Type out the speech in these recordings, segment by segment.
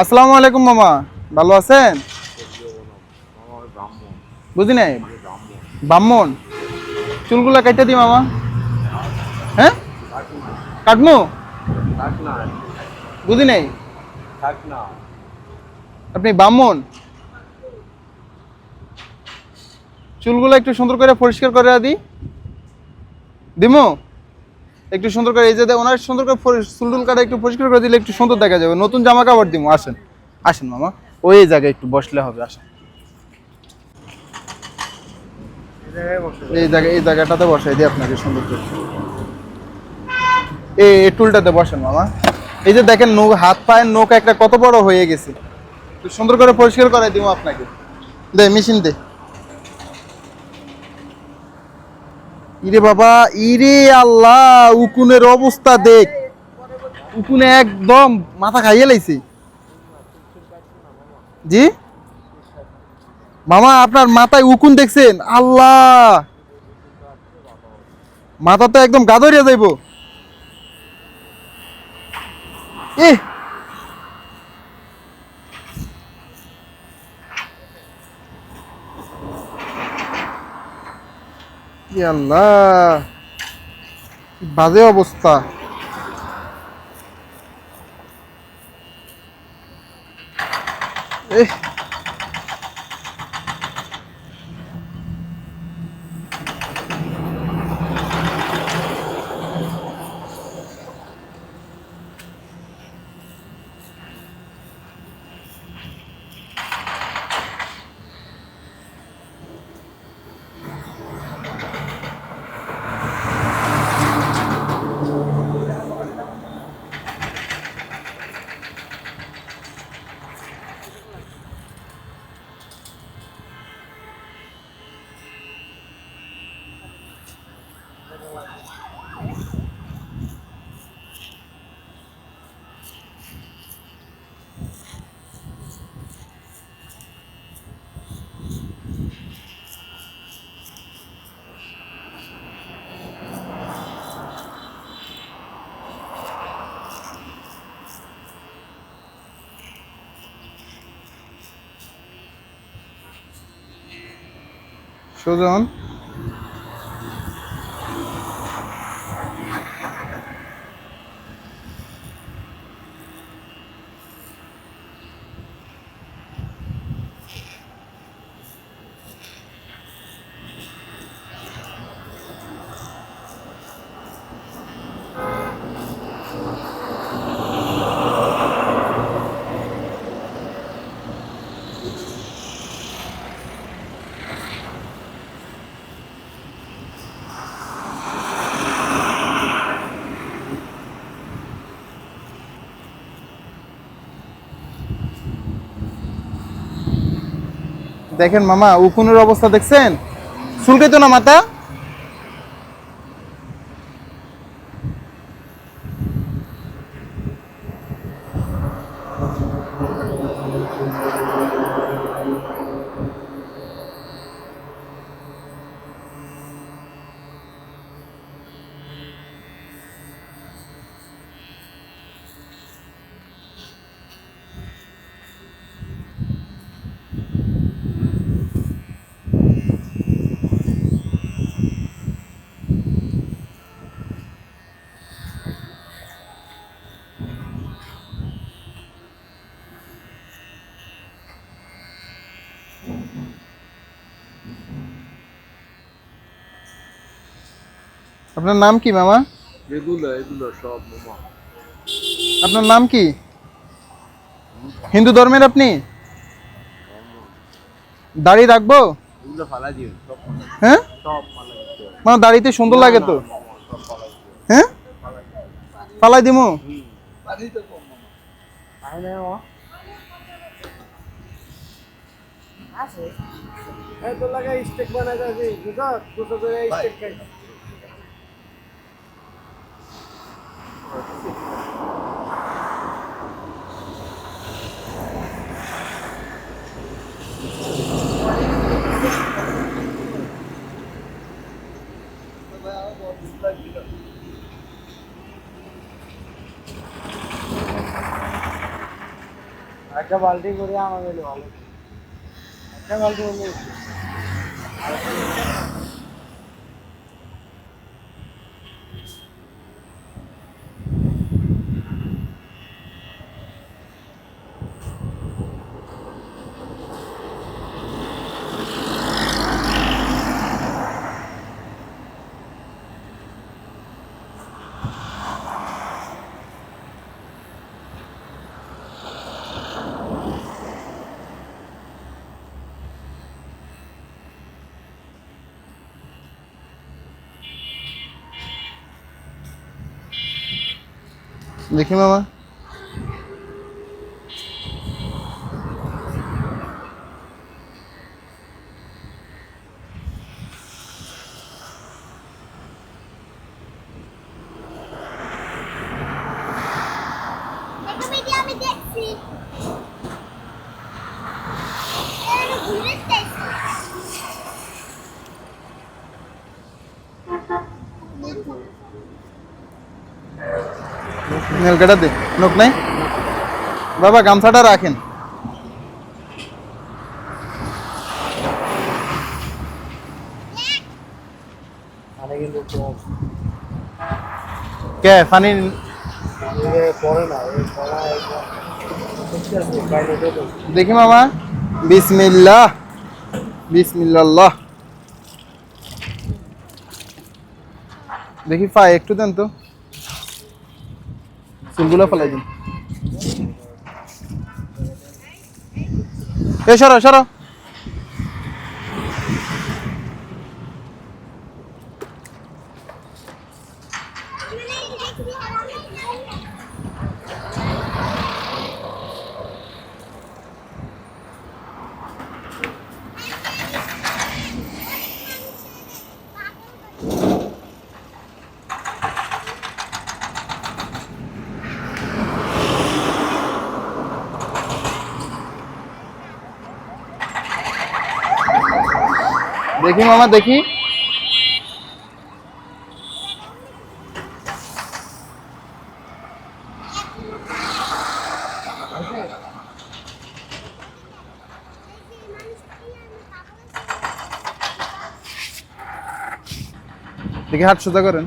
আসসালামু আলাইকুম মামা, ভালো আছেন? বুঝি নাই? ব্রাহ্মণ। চুলগুলা কাটতে দি মামা। হ্যাঁ? কাটমু? বুঝি নাই? আপনি ব্রাহ্মণ? চুলগুলো একটু সুন্দর করে পরিষ্কার করে দিই দিমু? একটু সুন্দর করে, এই যে ওনার সুন্দর করে পরি- চুল টুল কাটা একটু পরিষ্কার করে দিলে একটু সুন্দর দেখা যাবে। নতুন জামা কাপড় দিব আসেন। আসেন মামা। ওই জায়গায় একটু বসলে হবে, আসেন। এই জায়গা এই জায়গাটাতে বসাই দিই আপনাকে সুন্দর করে। এই টুলটাতে বসেন মামা। এই যে দেখেন নৌ হাত পায়ের নৌকা একটা কত বড় হয়ে গেছে। সুন্দর করে পরিষ্কার করে দিব আপনাকে। দে, মেশিন দে। ইরে বাবা, ইরে আল্লাহ, উকুনের অবস্থা দেখ। উকুনে একদম মাথা খাইয়ে লাইছে। জি? মামা, আপনার মাথায় উকুন দেখছেন? আল্লাহ! মাথা তো একদম গাদরিয়া যাইব। এ আল্লাহ বাজে অবস্থা। এহ সুজন দেখেন মামা উকুনের অবস্থা দেখছেন? শুনকে তো না মাথা? আপনার নাম কি মামা? এগুলো এগুলো সব মামা। আপনার নাম কি? হিন্দু ধর্মের আপনি? দাড়ি রাখব? হ্যাঁ? মানে দাড়িতে সুন্দর লাগে তো? হ্যাঁ? ফালাই দিমু? আয় না মামা। এই তো লাগা স্টেক বানাই যাবে বুঝা দুটো করে স্টেক খাই। একটা বালতি করে আমাদের ভালো একটা বালতি করলে দেখি মামা একটা ভিডিও আমি দেখছি নেলকাটা দে নোক নাই। বাবা গামছাটা রাখেন। কে পানি দেখি মামা। বিসমিল্লাহ। বিসমিল্লাহ দেখি পায়ে একটু দেন তো। চুলগুলো ফেলাই দিন। এ সরো সরো। দেখি মামা দেখি। দেখি হাত সোজা করেন।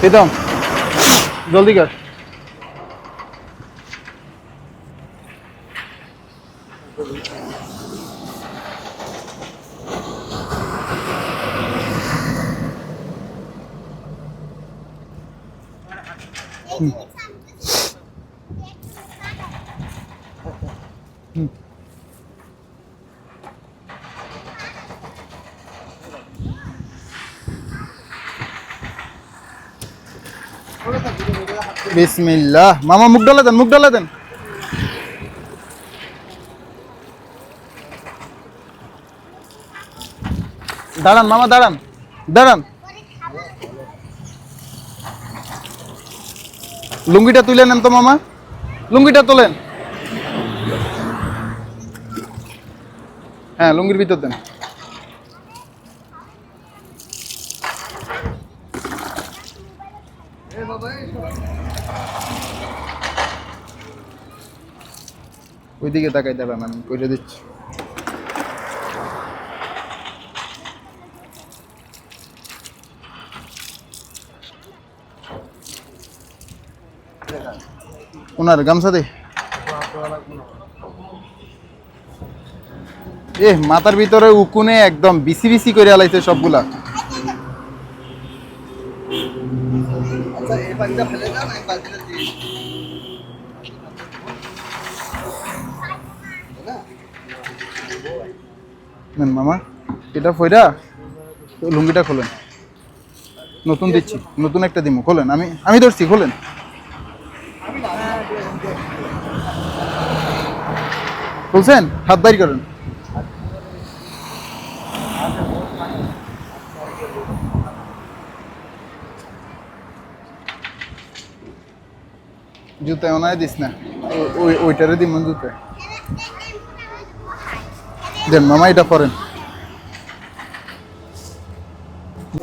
প্রীতম জলদি কর বিসমিল্লাহ। মামা, মুখ ডালে দেন, মুখ ডালে দেন। দাঁড়ান, মামা, দাঁড়ান দাঁড়ান। লুঙ্গিটা তুলে নেন তো, মামা। লুঙ্গিটা তোলেন। হ্যাঁ লুঙ্গির ভিতর দেন। ওইদিকে তাকাই দাঁড়ান আমি কইলে দিচ্ছি। ওনার গামছা দে। এ মাথার ভিতরে উকুনে একদম বিসি বিসি করে আলাইছে সবগুলা। নেন মামা। এটা ফয়রা লুঙ্গিটা খোলেন। নতুন দিচ্ছি, নতুন একটা দিব খোলেন। আমি আমি ধরছি, খোলেন। খুলছেন? হাত বাইর করেন। জুতায় ওনায় দিস না। ওইটারে দিমন জুতায়। দেন মামা এটা করেন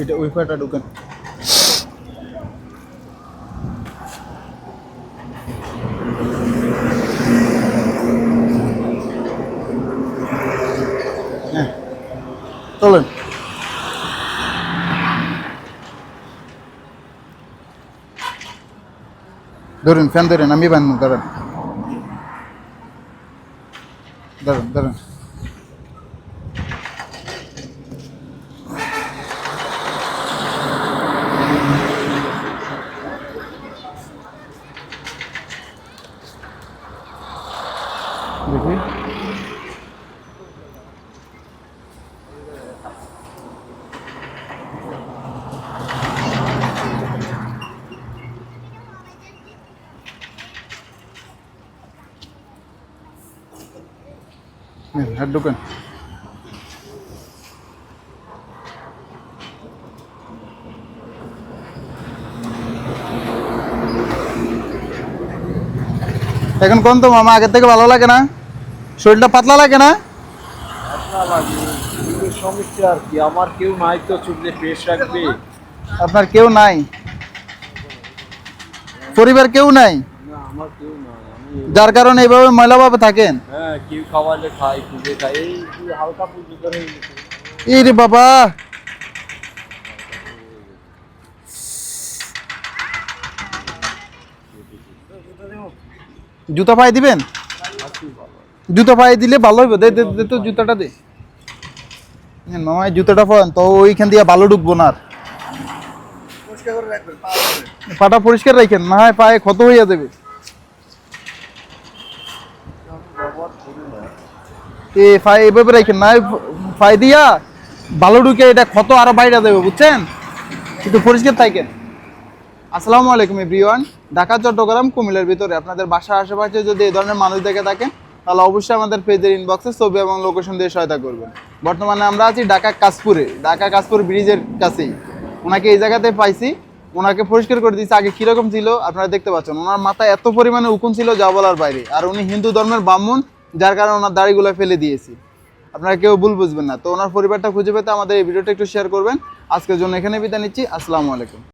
এটা ওই পাটা ঢুকেন। হ্যাঁ চলেন। ধরুন ফ্যান ধরেন আমি বান্ধব দাঁড়ান। দাঁড়ান দাঁড়ান দেখি হাত ঢুকেন। এখন কোন তো মামা আগের থেকে ভালো লাগে না? শরীরটা পাতলা লাগে না? সমস্যা আর কি। আমার কেউ নাই তো চুলে পেশ রাখবে। আপনার কেউ নাই? পরিবার কেউ নাই? না আমার কেউ নাই। যার কারণে এইভাবে ময়লাভাবে থাকেন? হ্যাঁ কেউ খাওয়ালে খাই খুঁজে খাই এই হালকা পুজো করে এই রে বাবা। জুতা পায়ে দিবেন? জুতা পায়ে দিলে ভালো হইব। দে দে দে তো জুতাটা দে। এই জুতাটা পান তো ওইখান দিয়ে ভালো ঢুকবো না পাটা পরিষ্কার রাখেন না হয় পায়ে ক্ষত হইয়া দেবে এ ফাই এভাবে রাখেন না ফাই দিয়া ভালো এটা ক্ষত আরও বাইরে দেবে, বুঝছেন? একটু পরিষ্কার থাকেন আসসালামু আলাইকুম, এভরিওয়ান। ঢাকা, চট্টগ্রাম, কুমিল্লার ভিতরে। আপনাদের বাসার আশেপাশে যদি এই ধরনের মানুষ দেখে থাকেন, তাহলে অবশ্যই আমাদের পেজের ইনবক্সে ছবি এবং লোকেশন দিয়ে সহায়তা করবেন। বর্তমানে আমরা আছি ঢাকা কাশপুরে, ঢাকা কাশপুর ব্রিজের কাছেই। ওনাকে এই জায়গাতে পাইছি। ওনাকে পরিষ্কার করে দিয়েছে। আগে কীরকম ছিল, আপনারা দেখতে পাচ্ছেন। ওনার মাথায় এত পরিমাণে উকুন ছিল যা বলার বাইরে। আর উনি হিন্দু ধর্মের ব্রাহ্মণ যার কারণে ওনার দাড়িগুলো ফেলে দিয়েছি। আপনারা কেউ ভুল বুঝবেন না। তো ওনার পরিবারটা খুঁজে পেতে আমাদের এই ভিডিওটা একটু শেয়ার করবেন। আজকের জন্য এখানে বিদায় নিচ্ছি। আসসালামু আলাইকুম।